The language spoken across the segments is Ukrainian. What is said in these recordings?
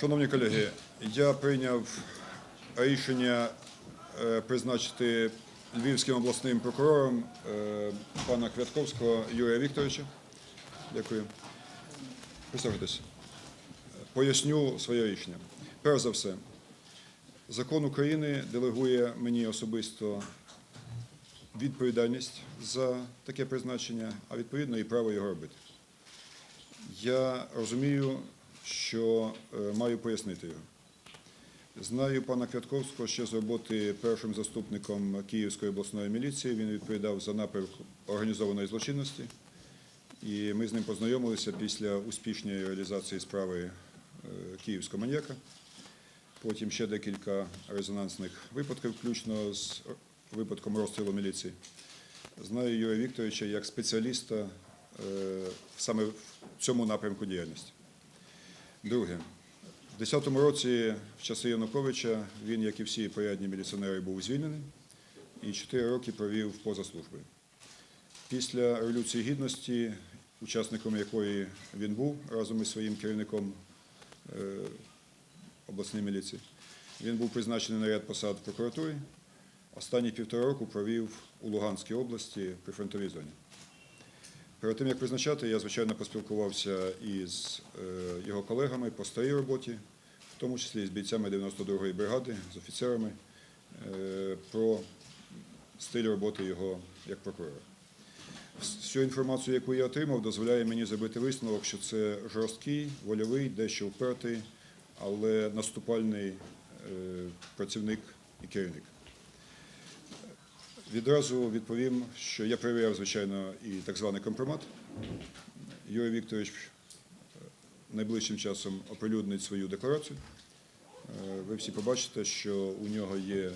Шановні колеги, я прийняв рішення е, призначити Львівським обласним прокурором е, пана Квятковського Юрія Вікторовича. Дякую. Присаджуйтесь. Поясню своє рішення. Перш за все, закон України делегує мені особисто відповідальність за таке призначення, а відповідно і право його робити. Я розумію, що е, маю пояснити його. Знаю пана Квятковського ще з роботи першим заступником Київської обласної міліції. Він відповідав за напрямок організованої злочинності. І ми з ним познайомилися після успішної реалізації справи е, київського маньяка. Потім ще декілька резонансних випадків, включно з випадком розстрілу міліції. Знаю Юрія Вікторовича як спеціаліста е, саме в цьому напрямку діяльності. Друге, в 2010 році, в часи Януковича, він, як і всі порядні міліціонери, був звільнений і 4 роки провів поза службою. Після Революції Гідності, учасником якої він був разом із своїм керівником е, обласної міліції, він був призначений на ряд посад в прокуратурі. Останні півтора року провів у Луганській області при фронтовій зоні. Перед тим, як призначати, я, звичайно, поспілкувався із е, його колегами по старій роботі, в тому числі з бійцями 92-ї бригади, з офіцерами, е, про стиль роботи його як прокурора. Всю інформацію, яку я отримав, дозволяє мені зробити висновок, що це жорсткий, вольовий, дещо впертий, але наступальний е, працівник і керівник. Відразу відповім, що я перевіряв, звичайно, і так званий компромат. Юрій Вікторович е, найближчим часом оприлюднить свою декларацію. Е, Ви всі побачите, що у нього є е,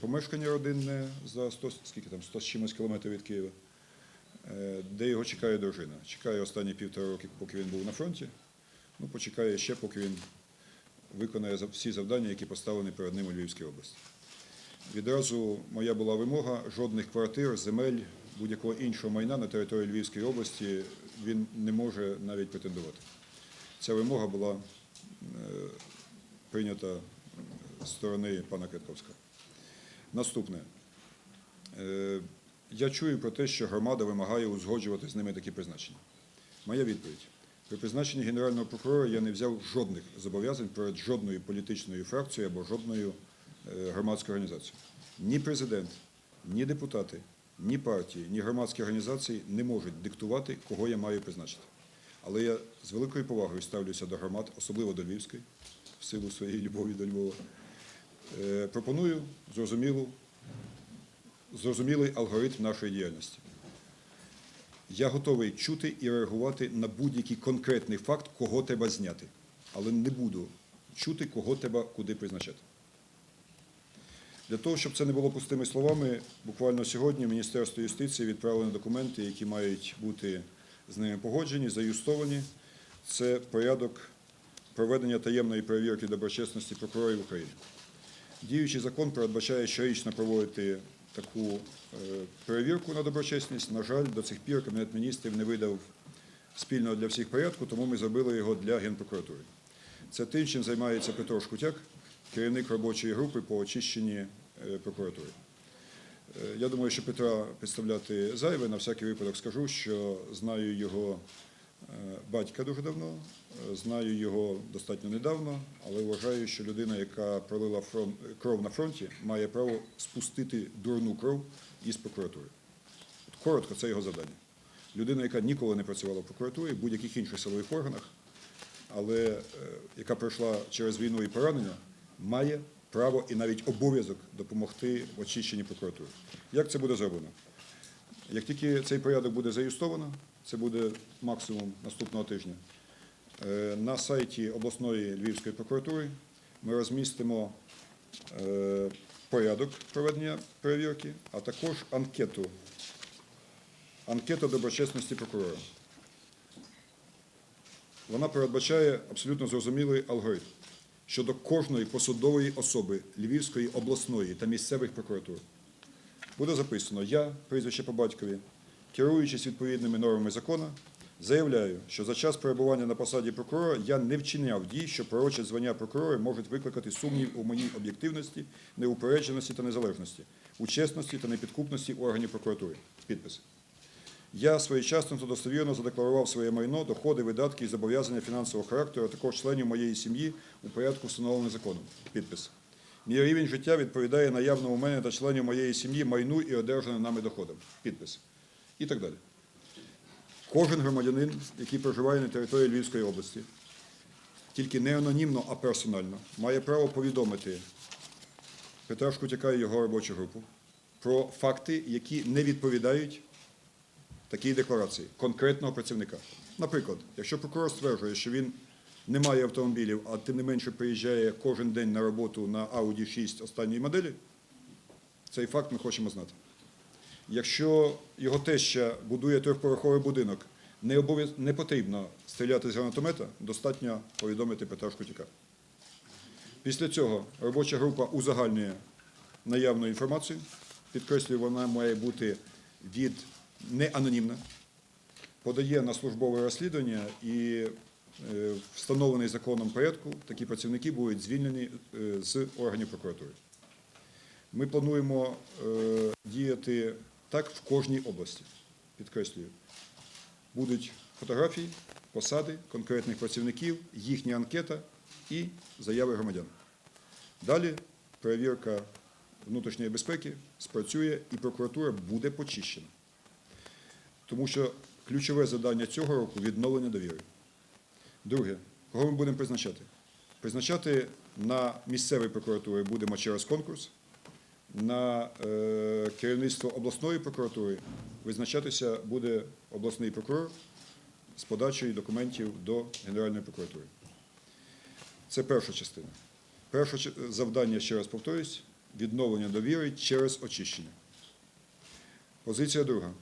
помешкання родинне за 100, скільки там, 100 з чимось кілометрів від Києва, де його чекає дружина. Чекає останні півтора роки, поки він був на фронті. Ну, почекає ще, поки він виконає всі завдання, які поставлені перед ним у Львівській області. Відразу моя була вимога жодних квартир, земель, будь-якого іншого майна на території Львівської області він не може навіть претендувати. Ця вимога була е, прийнята з сторони пана Квятковського. Наступне. Е, Я чую про те, що громада вимагає узгоджувати з ними такі призначення. Моя відповідь. При призначенні генерального прокурора я не взяв жодних зобов'язань перед жодною політичною фракцією або жодною е, громадською організацією. Ні президент, ні депутати, ні партії, ні громадські організації не можуть диктувати, кого я маю призначити. Але я з великою повагою ставлюся до громад, особливо до Львівської, в силу своєї любові до Львова. Е, Пропоную зрозумілу, зрозумілий алгоритм нашої діяльності. Я готовий чути і реагувати на будь-який конкретний факт, кого треба зняти, але не буду чути, кого треба куди призначати. Для того, щоб це не було пустими словами, буквально сьогодні Міністерство юстиції відправлено документи, які мають бути з ними погоджені, заюстовані. Це порядок проведення таємної перевірки доброчесності прокурорів України. Діючий закон передбачає щорічно проводити таку е, перевірку на доброчесність. На жаль, до цих пір Кабінет міністрів не видав спільного для всіх порядку, тому ми зробили його для Генпрокуратури. Це тим, чим займається Петро Шкутяк, керівник робочої групи по очищенні прокуратури. Е, Я думаю, що Петра представляти зайве, на всякий випадок скажу, що знаю його е, батька дуже давно, е, знаю його достатньо недавно, але вважаю, що людина, яка пролила кров на фронті, має право спустити дурну кров із прокуратури. От коротко, це його завдання. Людина, яка ніколи не працювала в прокуратурі, в будь-яких інших силових органах, але е, яка пройшла через війну і поранення, має право і навіть обов'язок допомогти в очищенні прокуратури. Як це буде зроблено? Як тільки цей порядок буде заюстовано, це буде максимум наступного тижня. е, На сайті обласної Львівської прокуратури ми розмістимо е, порядок проведення перевірки, а також анкету, анкету доброчесності прокурора. Вона передбачає абсолютно зрозумілий алгоритм щодо кожної посадової особи Львівської обласної та місцевих прокуратур. Буде записано я, прізвище по батькові, керуючись відповідними нормами закону, Заявляю, що за час перебування на посаді прокурора я не вчиняв дій, що пророчать звання прокурора можуть викликати сумнів у моїй об'єктивності, неупередженості та незалежності, у чесності та непідкупності органів прокуратури. Підпис. Я своєчасно та достовірно задекларував своє майно, доходи, видатки і зобов'язання фінансового характеру, а також членів моєї сім'ї у порядку, встановлений законом. Підпис. Мій рівень життя відповідає наявному мене та членів моєї сім'ї майну і одержаним нами доходам. Підпис. І так далі. Кожен громадянин, який проживає на території Львівської області, тільки не анонімно, а персонально, має право повідомити Петра Шкутяка і його робочу групу про факти, які не відповідають такій декларації конкретного працівника. Наприклад, якщо прокурор стверджує, що він не має автомобілів, а тим не менше приїжджає кожен день на роботу на Audi 6 останньої моделі, цей факт ми хочемо знати. Якщо його теща будує трьохповерховий будинок, не, обов'яз... не потрібно стріляти з гранатомета, достатньо повідомити Петра Шкутяка. Після цього робоча група узагальнює наявну інформацію. Підкреслюю, вона має бути від не анонімна, подає на службове розслідування і е, встановлений законом порядку такі працівники будуть звільнені е, з органів прокуратури. Ми плануємо е, діяти так в кожній області. Підкреслюю, будуть фотографії, посади конкретних працівників, їхня анкета і заяви громадян. Далі перевірка внутрішньої безпеки спрацює і прокуратура буде почищена. Тому що ключове завдання цього року відновлення довіри. Друге, кого ми будемо призначати? Призначати на місцевій прокуратурі будемо через конкурс, на е, керівництво обласної прокуратури визначатися буде обласний прокурор з подачею документів до Генеральної прокуратури. Це перша частина. Перше завдання, ще раз повторюсь, відновлення довіри через очищення. Позиція друга.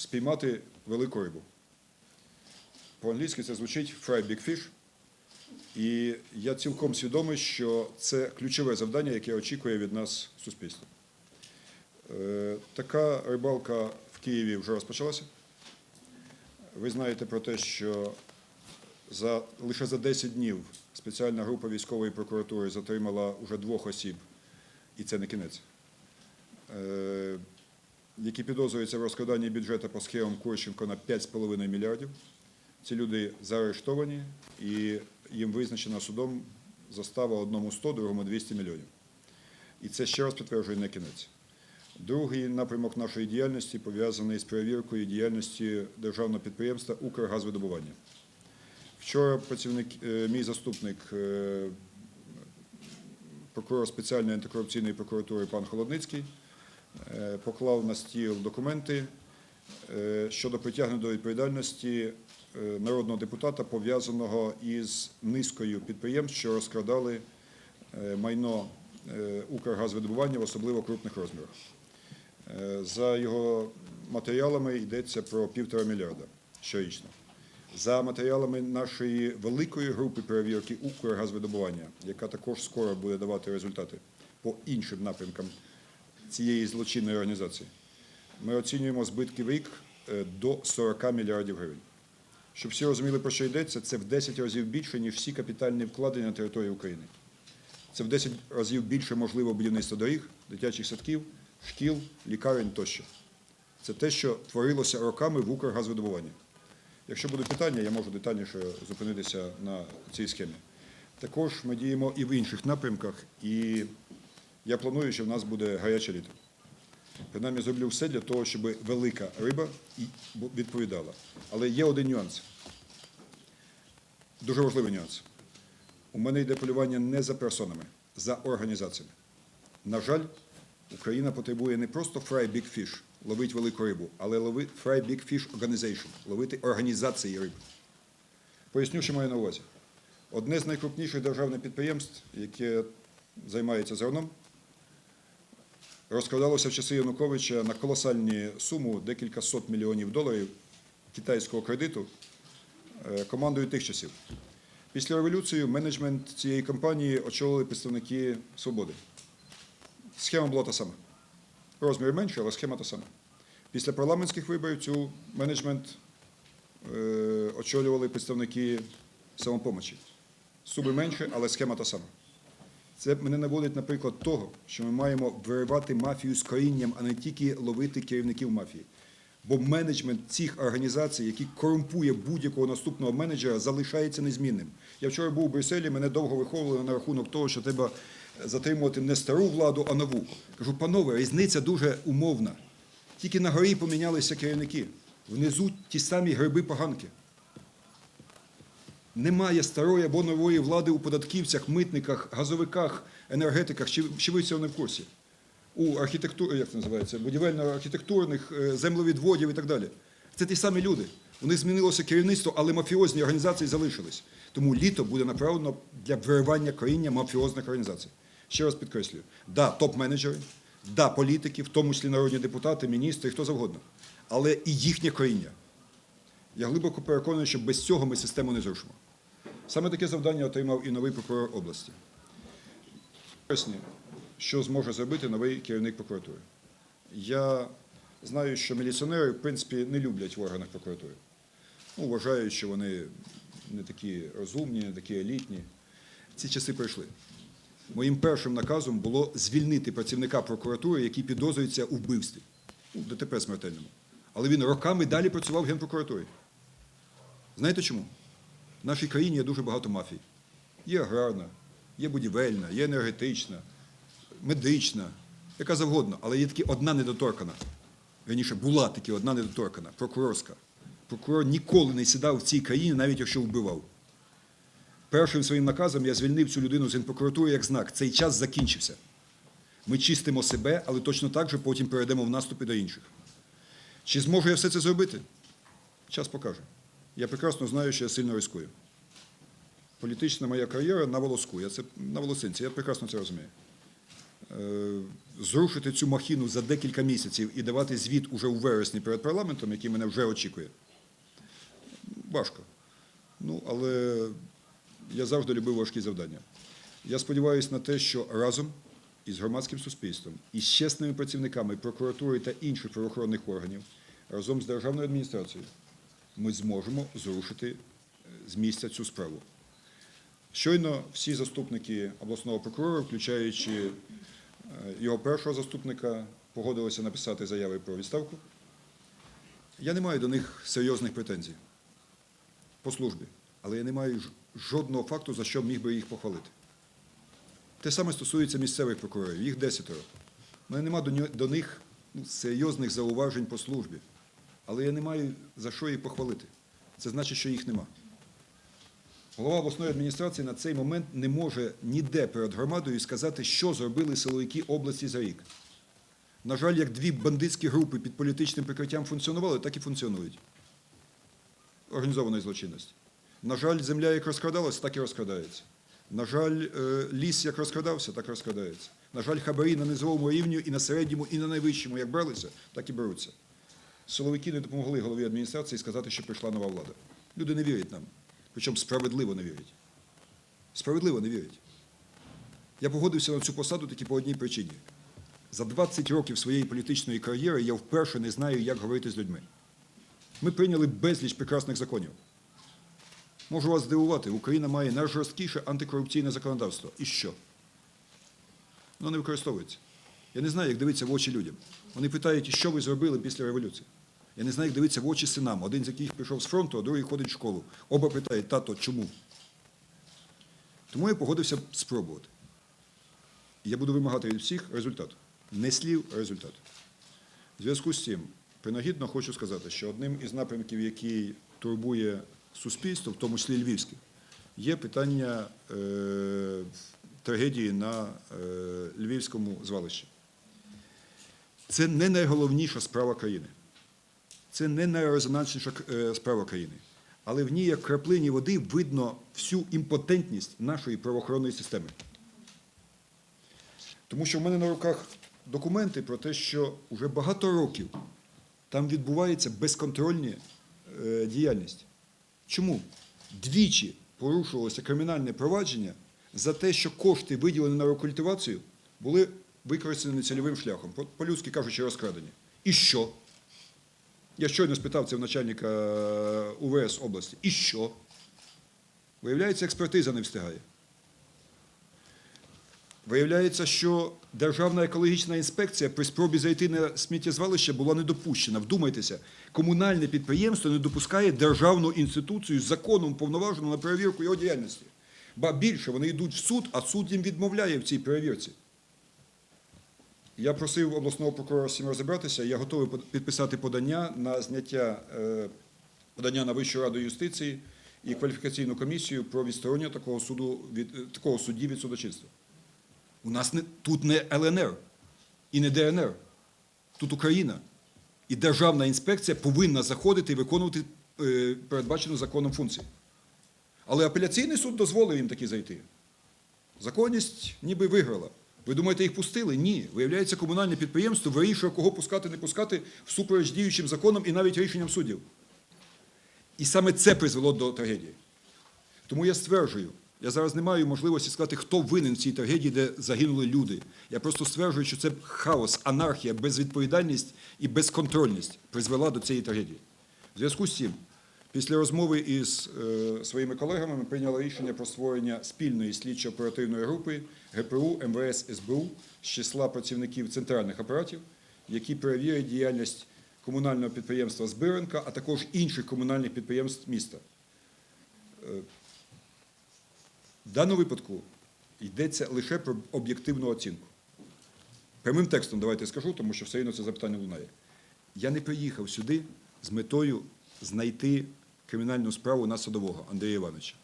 Спіймати велику рибу. По-англійськи це звучить fry big fish. І я цілком свідомий, що це ключове завдання, яке очікує від нас суспільство. Е, Така рибалка в Києві вже розпочалася. Ви знаєте про те, що за, лише за 10 днів спеціальна група військової прокуратури затримала уже двох осіб, і це не кінець, е, які підозрюються в розкраданні бюджету по схемам Курченко на 5,5 мільярдів. Ці люди заарештовані і їм визначена судом застава одному 100, другому 200 мільйонів. І це ще раз підтверджує не кінець. Другий напрямок нашої діяльності пов'язаний з перевіркою діяльності державного підприємства Укргазвидобування. Вчора працівник, е, мій заступник, е, прокурор спеціальної антикорупційної прокуратури пан Холодницький, поклав на стіл документи е, щодо притягнення до відповідальності е, народного депутата, пов'язаного із низкою підприємств, що розкрадали е, майно е, Укргазвидобування в особливо крупних розмірах. Е, За його матеріалами йдеться про півтора мільярда щорічно. За матеріалами нашої великої групи перевірки Укргазвидобування, яка також скоро буде давати результати по іншим напрямкам цієї злочинної організації, ми оцінюємо збитки в рік е, до 40 мільярдів гривень. Щоб всі розуміли, про що йдеться, це в 10 разів більше, ніж всі капітальні вкладення на території України. Це в 10 разів більше можливо будівництво доріг, дитячих садків, шкіл, лікарень тощо. Це те, що творилося роками в Укргазвидобуванні. Якщо будуть питання, я можу детальніше зупинитися на цій схемі. Також ми діємо і в інших напрямках, і я планую, що в нас буде гаряче літо. Принаймні зроблю все для того, щоб велика риба відповідала. Але є один нюанс. Дуже важливий нюанс. У мене йде полювання не за персонами, за організаціями. На жаль, Україна потребує не просто fry big fish, ловити велику рибу, але ловити fry big fish organization, ловити організації риб. Поясню, що маю на увазі. Одне з найкрупніших державних підприємств, яке займається зерном, розкрадалося в часи Януковича на колосальні суму декілька сот мільйонів доларів китайського кредиту е, командою тих часів. Після революції менеджмент цієї компанії очолили представники свободи. Схема була та сама. Розмір менший, але схема та сама. Після парламентських виборів цю менеджмент е, очолювали представники самопомочі. Суби менше, але схема та сама. Це мене наводить, наприклад, того, що ми маємо виривати мафію з корінням, а не тільки ловити керівників мафії. Бо менеджмент цих організацій, який корумпує будь-якого наступного менеджера, залишається незмінним. Я вчора був у Брюсселі, мене довго виховували на рахунок того, що треба затримувати не стару владу, а нову. Кажу, панове, різниця дуже умовна. Тільки на горі помінялися керівники. Внизу ті самі гриби поганки. Немає старої або нової влади у податківцях, митниках, газовиках, енергетиках. Чи, чи ви цього не в курсі? У архітектурі, як це називається, будівельно-архітектурних, е, землевідводів і так далі. Це ті самі люди. У них змінилося керівництво, але мафіозні організації залишились. Тому літо буде направлено для виривання коріння мафіозних організацій. Ще раз підкреслюю: да, топ-менеджери, да, політики, в тому числі народні депутати, міністри, хто завгодно. Але і їхнє коріння. Я глибоко переконаний, що без цього ми систему не зрушимо. Саме таке завдання отримав і новий прокурор області. Що зможе зробити новий керівник прокуратури. Я знаю, що міліціонери, в принципі, не люблять в органах прокуратури. Ну, вважають, що вони не такі розумні, не такі елітні. Ці часи пройшли. Моїм першим наказом було звільнити працівника прокуратури, який підозрюється у вбивстві, ну, ДТП смертельному. Але він роками далі працював в Генпрокуратурі. Знаєте чому? В нашій країні є дуже багато мафій. Є аграрна, є будівельна, є енергетична, медична, яка завгодно, але є тільки одна недоторкана. Раніше була тільки одна недоторкана, прокурорська. Прокурор ніколи не сідав в цій країні, навіть якщо вбивав. Першим своїм наказом я звільнив цю людину з Генпрокуратури як знак. Цей час закінчився. Ми чистимо себе, але точно так же потім перейдемо в наступи до інших. Чи зможу я все це зробити? Час покаже. Я прекрасно знаю, що я сильно ризикую. Політична моя кар'єра на волоску. Я це на волосинці, я прекрасно це розумію. Е, Зрушити цю махіну за декілька місяців і давати звіт уже у вересні перед парламентом, який мене вже очікує. Важко. Ну, але я завжди любив важкі завдання. Я сподіваюся на те, що разом із громадським суспільством, із чесними працівниками прокуратури та інших правоохоронних органів, разом з державною адміністрацією, ми зможемо зрушити е, з місця цю справу. Щойно всі заступники обласного прокурора, включаючи е, його першого заступника, погодилися написати заяви про відставку. Я не маю до них серйозних претензій по службі, але я не маю жодного факту, за що міг би їх похвалити. Те саме стосується місцевих прокурорів, їх десятеро. У мене нема до, них серйозних зауважень по службі, але я не маю за що їх похвалити. Це значить, що їх нема. Голова обласної адміністрації на цей момент не може ніде перед громадою сказати, що зробили силовики області за рік. На жаль, як дві бандитські групи під політичним прикриттям функціонували, так і функціонують. Організованої злочинності. На жаль, земля як розкрадалась, так і розкрадається. На жаль, е, ліс як розкрадався, так розкрадається. На жаль, хабарі на низовому рівні і на середньому, і на найвищому, як бралися, так і беруться. Силовики не допомогли голові адміністрації сказати, що прийшла нова влада. Люди не вірять нам. Причому справедливо не вірять. Справедливо не вірять. Я погодився на цю посаду тільки по одній причині. За 20 років своєї політичної кар'єри я вперше не знаю, як говорити з людьми. Ми прийняли безліч прекрасних законів. Можу вас здивувати, Україна має найжорсткіше антикорупційне законодавство. І що? Воно не використовується. Я не знаю, як дивитися в очі людям. Вони питають, що ви зробили після революції. Я не знаю, як дивитися в очі синам. Один з яких прийшов з фронту, а другий ходить в школу. Оба питають, тато, чому? Тому я погодився спробувати. І я буду вимагати від всіх результату. Не слів, а результату. В зв'язку з цим, принагідно хочу сказати, що одним із напрямків, який турбує суспільство, в тому числі львівське, є питання е, трагедії на е, львівському звалищі. Це не найголовніша справа країни. Це не найрезонансніша е, справа країни. Але в ній, як краплині води, видно всю імпотентність нашої правоохоронної системи. Тому що в мене на руках документи про те, що вже багато років там відбувається безконтрольна е, діяльність. Чому? Двічі порушувалося кримінальне провадження за те, що кошти, виділені на рекультивацію, були використані нецільовим шляхом, по- по-людськи кажучи, розкрадені. І що? Я щойно спитав це в начальника е, УВС області. І що? Виявляється, експертиза не встигає. Виявляється, що Державна екологічна інспекція при спробі зайти на сміттєзвалище була не допущена. Вдумайтеся, комунальне підприємство не допускає державну інституцію законом повноважену на перевірку його діяльності. Ба більше вони йдуть в суд, а суд їм відмовляє в цій перевірці. Я просив обласного прокурора цим розібратися. Я готовий підписати подання на зняття е, подання на Вищу раду юстиції і кваліфікаційну комісію про відсторонення такого суду від е, такого судді від судочинства. У нас не тут не ЛНР і не ДНР, тут Україна. І державна інспекція повинна заходити і виконувати е, передбачену законом функції. Але апеляційний суд дозволив їм таки зайти. Законність ніби виграла. Ви думаєте, їх пустили? Ні. Виявляється, комунальне підприємство вирішує, кого пускати, не пускати всупереч діючим законам і навіть рішенням суддів. І саме це призвело до трагедії. Тому я стверджую, я зараз не маю можливості сказати, хто винен в цій трагедії, де загинули люди. Я просто стверджую, що це хаос, анархія, безвідповідальність і безконтрольність призвела до цієї трагедії. В зв'язку з цим, після розмови із е, своїми колегами, ми прийняли рішення про створення спільної слідчо-оперативної групи ГПУ, МВС, СБУ з числа працівників центральних апаратів, які перевірять діяльність комунального підприємства Збиренка, а також інших комунальних підприємств міста. Е, В даному випадку йдеться лише про об'єктивну оцінку. Прямим текстом давайте скажу, тому що все одно це запитання лунає. Я не приїхав сюди з метою знайти кримінальну справу на садового Андрія Івановича.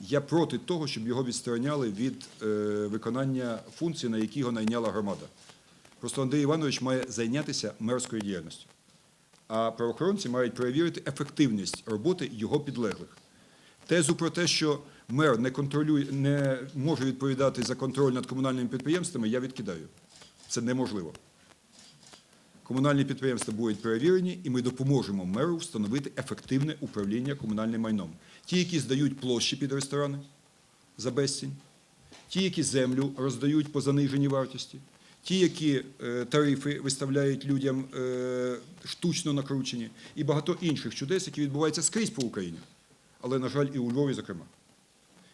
Я проти того, щоб його відстороняли від е, виконання функцій, на які його найняла громада. Просто Андрій Іванович має зайнятися мерською діяльністю. А правоохоронці мають перевірити ефективність роботи його підлеглих. Тезу про те, що мер не контролює, не може відповідати за контроль над комунальними підприємствами, я відкидаю. Це неможливо. Комунальні підприємства будуть перевірені, і ми допоможемо меру встановити ефективне управління комунальним майном. Ті, які здають площі під ресторани за безцінь, ті, які землю роздають по заниженій вартості, ті, які е, тарифи виставляють людям е, штучно накручені, і багато інших чудес, які відбуваються скрізь по Україні, але, на жаль, і у Львові, зокрема.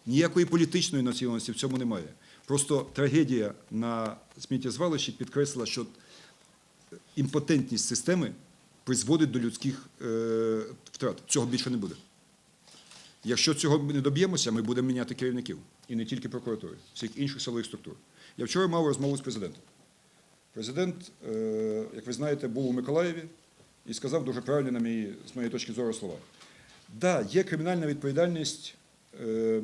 Ніякої політичної націленості в цьому немає. Просто трагедія на сміттєзвалищі підкреслила, що імпотентність системи призводить до людських е, втрат. Цього більше не буде. Якщо цього не доб'ємося, ми будемо міняти керівників. І не тільки прокуратури, всіх інших силових структур. Я вчора мав розмову з президентом. Президент, е, як ви знаєте, був у Миколаєві і сказав дуже правильні, на мій, з моєї точки зору, слова. Да, є кримінальна відповідальність, е,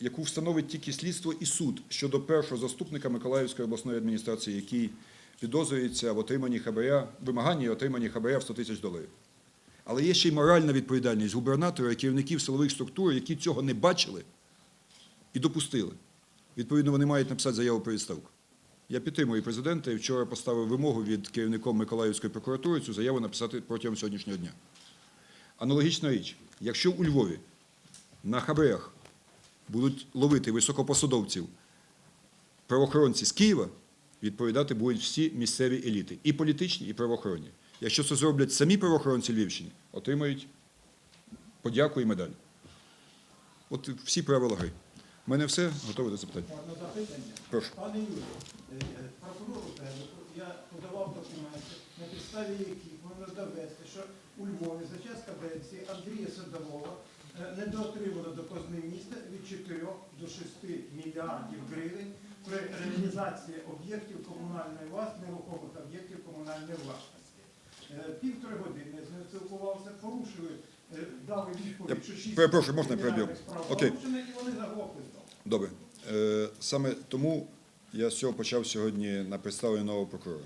яку встановить тільки слідство і суд щодо першого заступника Миколаївської обласної адміністрації, який підозрюється в отриманні хабаря, вимаганні отриманні хабаря в 100 тисяч доларів. Але є ще й моральна відповідальність губернатора і керівників силових структур, які цього не бачили і допустили. Відповідно, вони мають написати заяву про відставку. Я підтримую президента і вчора поставив вимогу від керівником Миколаївської прокуратури цю заяву написати протягом сьогоднішнього дня. Аналогічна річ, якщо у Львові на хабарях будуть ловити високопосадовців правоохоронці з Києва, відповідати будуть всі місцеві еліти, і політичні, і правоохоронні. Якщо це зроблять самі правоохоронці Львівщини, отримають подяку і медаль. От всі правила гри. У мене все, готове до запитання? Прошу. Пане Юрію, е, е, прокурору я подавав документи, на підставі яких можна довести, що у Львові за час каденції Андрія Садового е, недоотримано до казни міста від 4 до 6 мільярдів гривень при реалізації об'єктів комунальної власності, нерухомих об'єктів комунальної власності. Е, Півтори години з ним спілкувався, порушили, е, дали відповідь, що 6 перепрошую, можна переб'ю? справ Окей. порушено, і вони знову. Добре. Е, Саме тому я з цього почав сьогодні на представленні нового прокурора.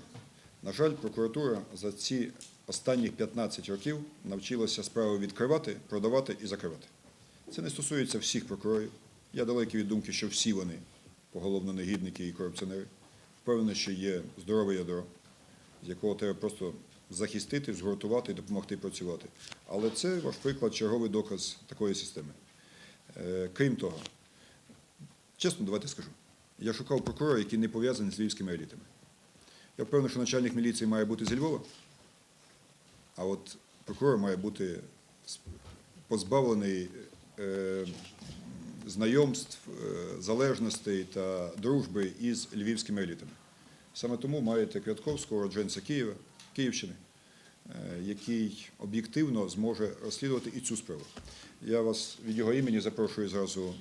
На жаль, прокуратура за ці останніх 15 років навчилася справи відкривати, продавати і закривати. Це не стосується всіх прокурорів. Я далекий від думки, що всі вони поголовно негідники і корупціонери. Впевнений, що є здорове ядро, з якого треба просто захистити, згуртувати і допомогти працювати. Але це ваш приклад, черговий доказ такої системи. Е, Крім того, Чесно, давайте скажу. Я шукав прокурора, який не пов'язаний з львівськими елітами. Я впевнений, що начальник міліції має бути зі Львова, а от прокурор має бути позбавлений е, знайомств, е, залежностей та дружби із львівськими елітами. Саме тому маєте Квятковського, родженця Києва, Київщини, е, який об'єктивно зможе розслідувати і цю справу. Я вас від його імені запрошую зразу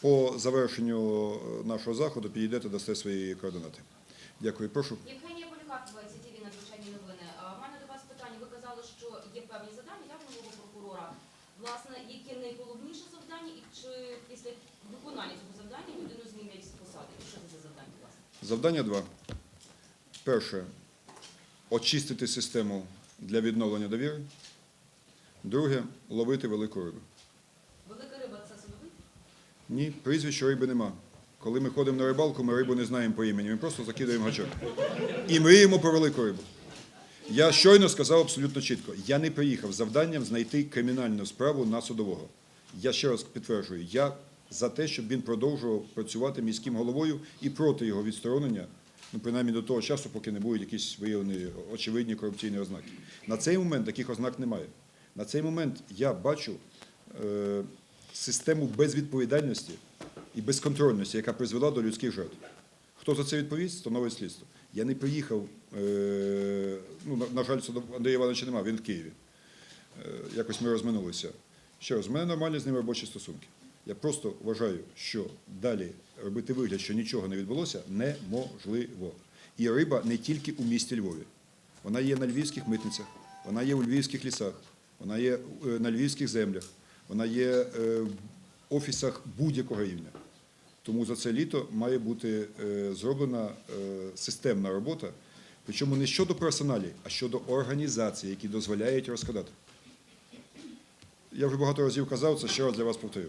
по завершенню е, нашого заходу підійдете, дасте свої координати. Дякую. Прошу. Євгенія Полікарпова, ЦТВ надзвичайні новини. Мене до вас питання. Ви казали, що є певні завдання так, нового прокурора. Власне, яке найголовніше завдання, і чи після виконання цього завдання людину звільнять з посади? Що це за завдання, власне? Завдання два. Перше очистити систему для відновлення довіри. Друге ловити велику рибу. Велика риба це судовий? Ні, прізвища риби нема. Коли ми ходимо на рибалку, ми рибу не знаємо по імені, ми просто закидаємо гачок. І мріємо про велику рибу. Я щойно сказав абсолютно чітко: я не приїхав з завданням знайти кримінальну справу на судового. Я ще раз підтверджую, я за те, щоб він продовжував працювати міським головою і проти його відсторонення, ну принаймні до того часу, поки не будуть якісь виявлені очевидні корупційні ознаки. На цей момент таких ознак немає. На цей момент я бачу е, систему безвідповідальності і безконтрольності, яка призвела до людських жертв. Хто за це відповість, становить слідство. Я не приїхав, е, ну, на, на жаль, Андрія Івановича немає, він в Києві. Е, якось ми розминулися. Ще раз, в мене нормальні з ним робочі стосунки. Я просто вважаю, що далі робити вигляд, що нічого не відбулося, неможливо. І риба не тільки у місті Львові. Вона є на львівських митницях, вона є у львівських лісах, вона є е, на львівських землях, вона є е, в офісах будь-якого рівня. Тому за це літо має бути е, зроблена системна робота, причому не щодо персоналі, а щодо організацій, які дозволяють розкрадати. Я вже багато разів казав, це ще раз для вас повторю.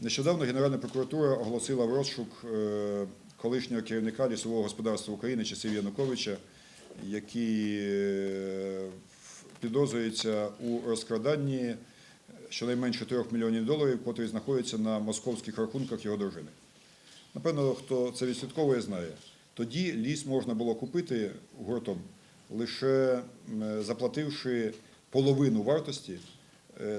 Нещодавно Генеральна прокуратура оголосила в розшук е, колишнього керівника лісового господарства України часів Януковича, який е, підозрюється у розкраданні щонайменше 3 мільйонів доларів, котрі знаходяться на московських рахунках його дружини. Напевно, хто це відслідковує, знає. Тоді ліс можна було купити гуртом, лише заплативши половину вартості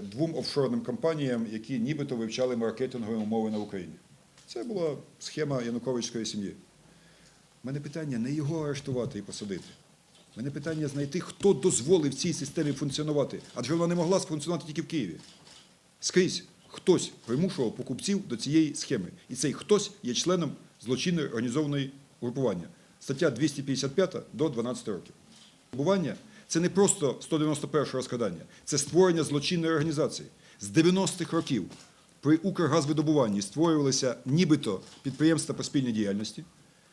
двом офшорним компаніям, які нібито вивчали маркетингові умови на Україні. Це була схема Януковичської сім'ї. У мене питання не його арештувати і посадити. У мене питання знайти, хто дозволив цій системі функціонувати, адже вона не могла сфункціонувати тільки в Києві. Скрізь хтось примушував покупців до цієї схеми. І цей хтось є членом злочинної організованої групування. Стаття 255 до 12 років. Групування – це не просто 191 розкрадання, це створення злочинної організації. З 90-х років при Укргазвидобуванні створювалися нібито підприємства по спільній діяльності,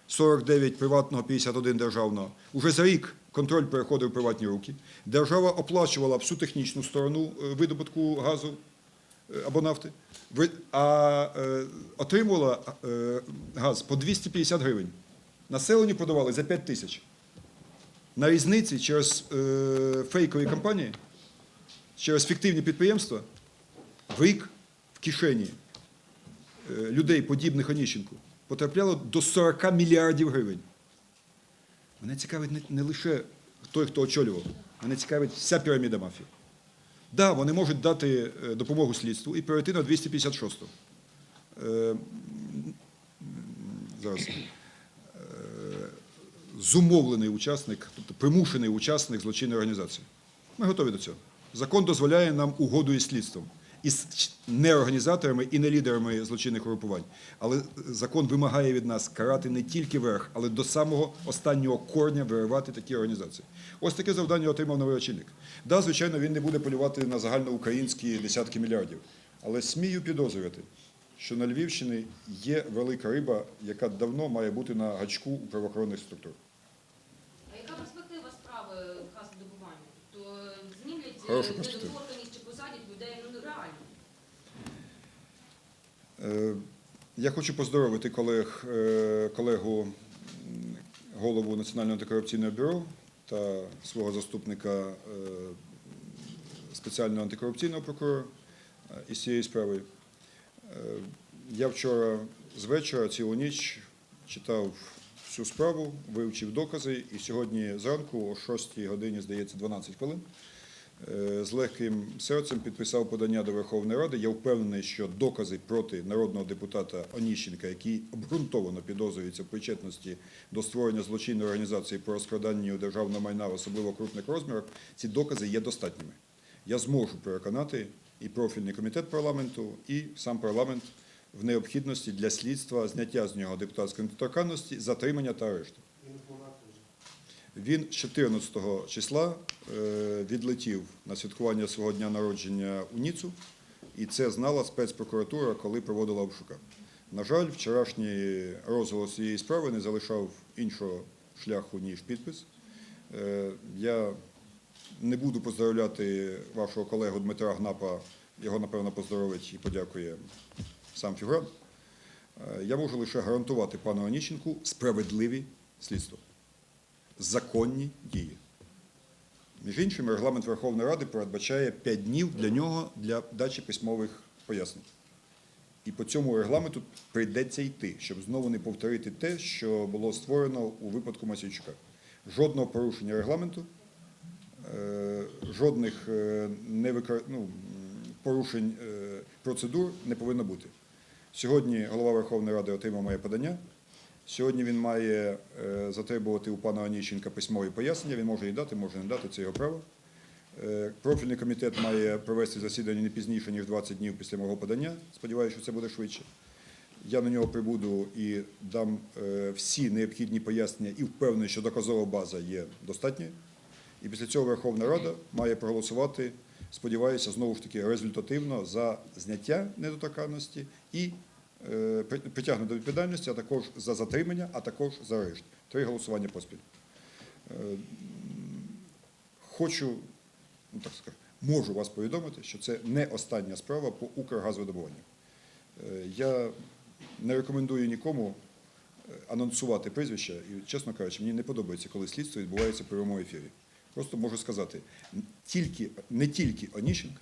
49 приватного, 51 державного. Уже за рік контроль переходив в приватні руки. Держава оплачувала всю технічну сторону е, видобутку газу е, або нафти, а е, отримувала газ по 250 гривень. Населенню продавали за 5 тисяч. На різниці через е, фейкові компанії, через фіктивні підприємства в рік в кишені е, людей, подібних Оніщенку, потрапляло до 40 мільярдів гривень. Мене цікавить не, не лише той, хто очолював, мене цікавить вся піраміда мафії. Так, да, вони можуть дати е, допомогу слідству і перейти на 256-ту. Е, зараз. Е, зумовлений учасник, тобто примушений учасник злочинної організації. Ми готові до цього. Закон дозволяє нам угоду із слідством, із не організаторами і не лідерами злочинних групувань. Але закон вимагає від нас карати не тільки верх, але до самого останнього корня виривати такі організації. Ось таке завдання отримав новий очільник. Да, звичайно, він не буде полювати на загальноукраїнські десятки мільярдів. Але смію підозрювати, що на Львівщині є велика риба, яка давно має бути на гачку у правоохоронних структур. Яка перспектива справи газодобування? Тобто Хороша е, чи посадять людей ну реально? Е, Я хочу поздоровити колег, е, колегу голову Національного антикорупційного бюро та свого заступника е, спеціального антикорупційного прокурора е, із цією справою. Е, Я вчора з вечора цілу ніч читав всю справу, вивчив докази, і сьогодні зранку, о 6 годині, здається, 12 хвилин, е, з легким серцем підписав подання до Верховної Ради. Я впевнений, що докази проти народного депутата Оніщенка, який обґрунтовано підозрюється в причетності до створення злочинної організації по розкраданню державного майна в особливо крупних розмірах, ці докази є достатніми. Я зможу переконати і профільний комітет парламенту, і сам парламент в необхідності для слідства зняття з нього депутатської недоторканності, затримання та арешту. Він 14 числа е, відлетів на святкування свого дня народження у Ніцу, і це знала спецпрокуратура, коли проводила обшука. На жаль, вчорашній розголос цієї справи не залишав іншого шляху, ніж підпис. Е, Я не буду поздравляти вашого колегу Дмитра Гнапа, його, напевно, поздоровить і подякує сам Фігран. Е, Я можу лише гарантувати пану Оніщенку справедливі слідства законні дії. Між іншим, регламент Верховної Ради передбачає 5 днів для нього для дачі письмових пояснень. І по цьому регламенту прийдеться йти, щоб знову не повторити те, що було створено у випадку Масійчука. Жодного порушення регламенту, е, жодних е, ну, порушень процедур не повинно бути. Сьогодні голова Верховної Ради отримав моє подання. Сьогодні він має е, затребувати у пана Оніщенка письмові пояснення. Він може їх дати, може не дати, це його право. Е, Профільний комітет має провести засідання не пізніше, ніж 20 днів після мого подання. Сподіваюся, що це буде швидше. Я на нього прибуду і дам е, всі необхідні пояснення і впевнений, що доказова база є достатньою. І після цього Верховна Рада має проголосувати, сподіваюся, знову ж таки результативно за зняття недоторканності і е, до відповідальності, а також за затримання, а також за арешт. Три голосування поспіль. Е, Хочу, ну так скажу, можу вас повідомити, що це не остання справа по Укргазвидобуванню. Е, Я не рекомендую нікому анонсувати прізвища, і, чесно кажучи, мені не подобається, коли слідство відбувається в прямому ефірі. Просто можу сказати, тільки, не тільки Оніщенко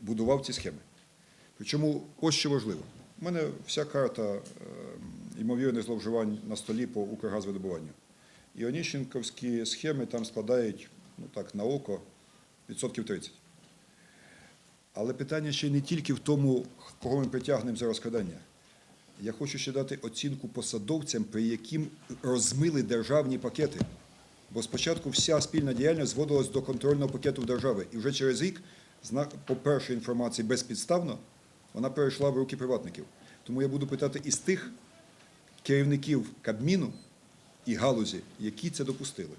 будував ці схеми. Причому ось що важливо. У мене вся карта е, ймовірних зловживань на столі по Укргазвидобуванню. І Оніщенковські схеми там складають, ну так, на око, відсотків 30. Але питання ще не тільки в тому, кого ми притягнемо за розкрадання. Я хочу ще дати оцінку посадовцям, при яким розмили державні пакети. Бо спочатку вся спільна діяльність зводилась до контрольного пакету держави. І вже через рік, по першій інформації безпідставно, вона перейшла в руки приватників. Тому я буду питати із тих керівників Кабміну і галузі, які це допустили.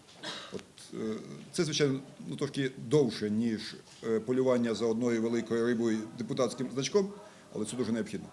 От, е, це, звичайно, ну, трошки довше, ніж е, полювання за одною великою рибою депутатським значком, але це дуже необхідно.